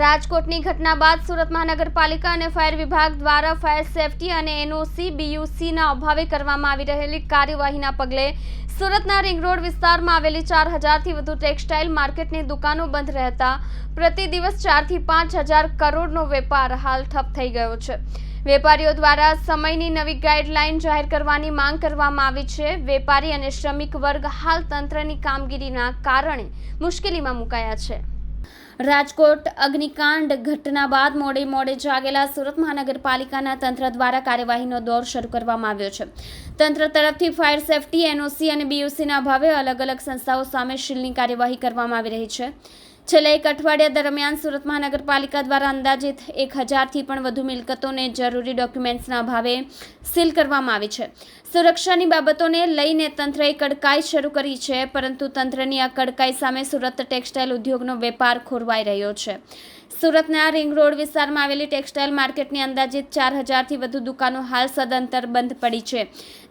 રાજકોટની ઘટના બાદ સુરત મહાનગરપાલિકા અને ફાયર વિભાગ દ્વારા ફાયર સેફટી અને એનઓસી, બીયુસીના અભાવે કરવામાં આવી રહેલી કાર્યવાહીના પગલે સુરતના રિંગ રોડ વિસ્તારમાં આવેલી ચાર હજારથી વધુ ટેક્સટાઇલ માર્કેટની દુકાનો બંધ રહેતા પ્રતિ દિવસ ચારથી પાંચ હજાર કરોડનો વેપાર હાલ ઠપ થઈ ગયો છે. વેપારીઓ દ્વારા સમયની નવી ગાઈડલાઈન જાહેર કરવાની માંગ કરવામાં આવી છે. વેપારી અને શ્રમિક વર્ગ હાલ તંત્રની કામગીરીના કારણે મુશ્કેલીમાં મુકાયા છે. રાજકોટ અગ્નિકાંડ ઘટના બાદ મોડે મોડે જાગેલા સુરત મહાનગરપાલિકાના તંત્ર દ્વારા કાર્યવાહીનો દોર શરૂ કરવામાં આવ્યો છે. તંત્ર તરફથી ફાયર સેફટી, એનઓસી અને બીયુસીના અભાવે અલગ અલગ સંસ્થાઓ સામે શીલની કાર્યવાહી કરવામાં આવી રહી છે. છેલ્લા એક અઠવાડિયા દરમિયાન સુરત મહાનગરપાલિકા દ્વારા અંદાજિત એક હજારથી પણ વધુ મિલકતોને જરૂરી ડોક્યુમેન્ટ્સના અભાવે સીલ કરવામાં આવી છે. સુરક્ષાની બાબતોને લઈને તંત્રએ કડકાઈ શરૂ કરી છે, પરંતુ તંત્રની આ કડકાઈ સામે સુરત ટેક્સટાઇલ ઉદ્યોગનો વેપાર ખોરવાઈ રહ્યો છે. સુરતના રિંગ રોડ વિસ્તારમાં આવેલી ટેક્સટાઇલ માર્કેટની અંદાજિત ચાર હજારથી વધુ દુકાનો હાલ સદંતર બંધ પડી છે.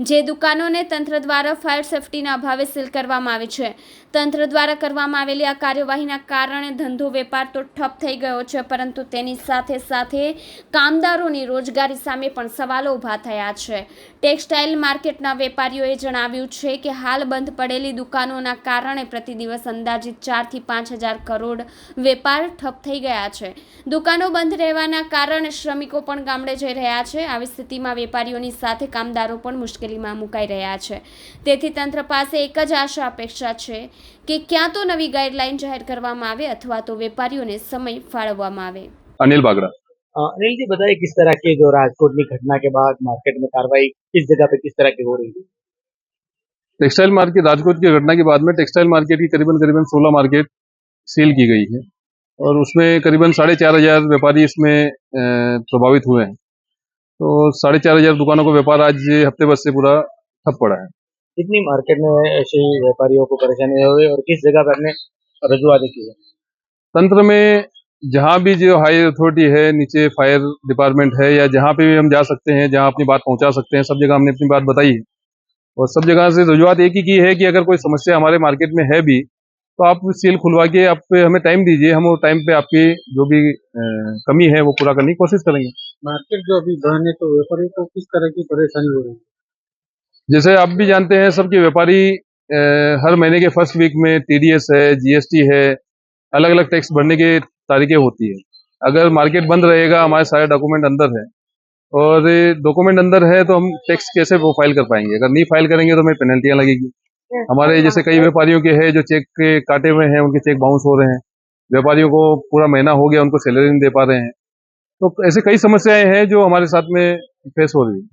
જે દુકાનોને તંત્ર દ્વારા ફાયર સેફટીના અભાવે સીલ કરવામાં આવી છે. તંત્ર દ્વારા કરવામાં આવેલી આ કાર્યવાહીના કારણે ધંધો વેપાર તો ઠપ થઈ ગયો છે, પરંતુ તેની સાથે સાથે કામદારોની રોજગારી સામે પણ સવાલો ઊભા થયા છે. ટેક્સટાઇલ માર્કેટના વેપારીઓએ જણાવ્યું છે કે હાલ બંધ પડેલી દુકાનોના કારણે પ્રતિ દિવસ અંદાજિત ચારથી પાંચ હજાર કરોડ વેપાર ઠપ થઈ ગયા છે. દુકાનો બંધ રહેવાના કારણે શ્રમિકો પણ ગામડે જઈ રહ્યા છે. આવી સ્થિતિમાં વેપારીઓની સાથે કામદારો પણ મુશ્કેલીમાં મુકાઈ રહ્યા છે. તેથી તંત્ર પાસે એક જ આશા અપેક્ષા છે કે ક્યાં તો નવી ગાઈડલાઈન જાહેર કરવામાં આવે અથવા તો વેપારીઓને સમય ફાળવવામાં આવે अनिल बागड़ा अ, अनिल जी बताइए किस तरह की जो राजकोट की घटना के बाद मार्केट में कार्रवाई किस जगह पे किस तरह की हो रही है टेक्सटाइल मार्केट राजकोट की घटना के बाद में टेक्सटाइल मार्केट की करीबन करीबन सोलह मार्केट सील की गई है और उसमें करीबन साढ़े चार हजार व्यापारी इसमें अ, प्रभावित हुए हैं तो साढ़े चार हजार दुकानों का व्यापार आज हफ्ते भर से पूरा ठप पड़ा है कितनी मार्केट में ऐसे व्यापारियों को परेशानी हुई और किस जगह पर हमने रजुआत की है। तंत्र में जहाँ भी जो हाई अथॉरिटी है नीचे फायर डिपार्टमेंट है या जहाँ पे भी हम जा सकते हैं जहाँ अपनी बात पहुँचा सकते हैं सब जगह हमने अपनी बात बताई है। और सब जगह से रजुआत एक ही की है कि अगर कोई समस्या हमारे मार्केट में है भी तो आप सील खुलवा के आप हमें टाइम दीजिए हम वो टाइम पे आपकी जो भी कमी है वो पूरा करने की कोशिश करेंगे। मार्केट जो अभी बंद है तो व्यापारी को किस तरह की परेशानी हो रही है? जैसे आप भी जानते हैं सबके व्यापारी हर महीने के फ़र्स्ट वीक में टीडीएस है जीएसटी है अलग अलग टैक्स भरने की तारीखें होती है। अगर मार्केट बंद रहेगा हमारे सारे डॉक्यूमेंट अंदर है। और डॉक्यूमेंट अंदर है तो हम टैक्स कैसे वो फ़ाइल कर पाएँगे? अगर नहीं फ़ाइल करेंगे तो हमें पेनल्टियाँ लगेगी। हमारे जैसे कई व्यापारियों के हैं जो चेक के काटे हुए हैं उनके चेक बाउंस हो रहे हैं। व्यापारियों को पूरा महीना हो गया उनको सैलरी नहीं दे पा रहे हैं। तो ऐसे कई समस्याएँ हैं जो हमारे साथ में फेस हो रही है।